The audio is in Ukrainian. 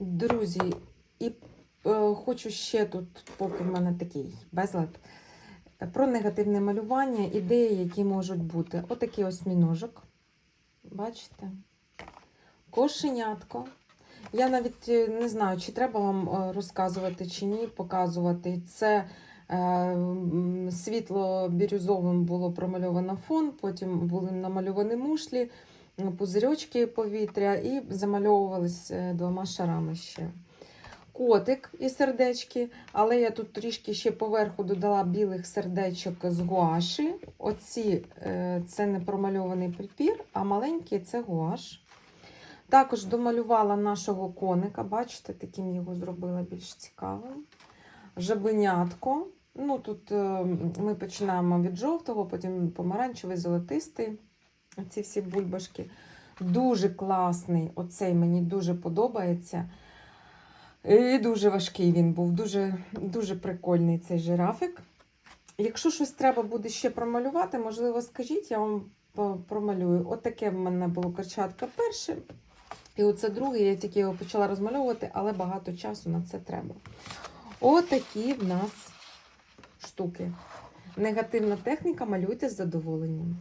Друзі, і е, хочу ще тут, поки в мене такий безлад, про негативне малювання, ідеї, які можуть бути. Отакий ось міножок. Бачите? Кошенятко. Я навіть е, не знаю, чи треба вам е, розказувати чи ні, показувати. Це е, світло-бірюзовим було промальовано фон, потім були намальовані мушлі, пузирьочки повітря і замальовувались е, двома шарами ще. Котик і сердечки, але я тут трішки ще поверху додала білих сердечок з гуаші. Оці е, це не промальований папір, а маленькі це гуаш. Також домалювала нашого коника, бачите, таким його зробила більш цікавим. Жабенятко. Ну, тут е, ми починаємо від жовтого, потім помаранчевий, золотистий. Ці всі бульбашки. Дуже класний. Оцей мені дуже подобається. І дуже важкий він був, дуже, дуже прикольний цей жирафик. Якщо щось треба буде ще промалювати, можливо, скажіть, я вам промалюю. Отаке в мене було перчатка перше. І оце друге, я тільки його почала розмальовувати, але багато часу на це треба. Отакі в нас штуки. Негативна техніка малюйте з задоволенням.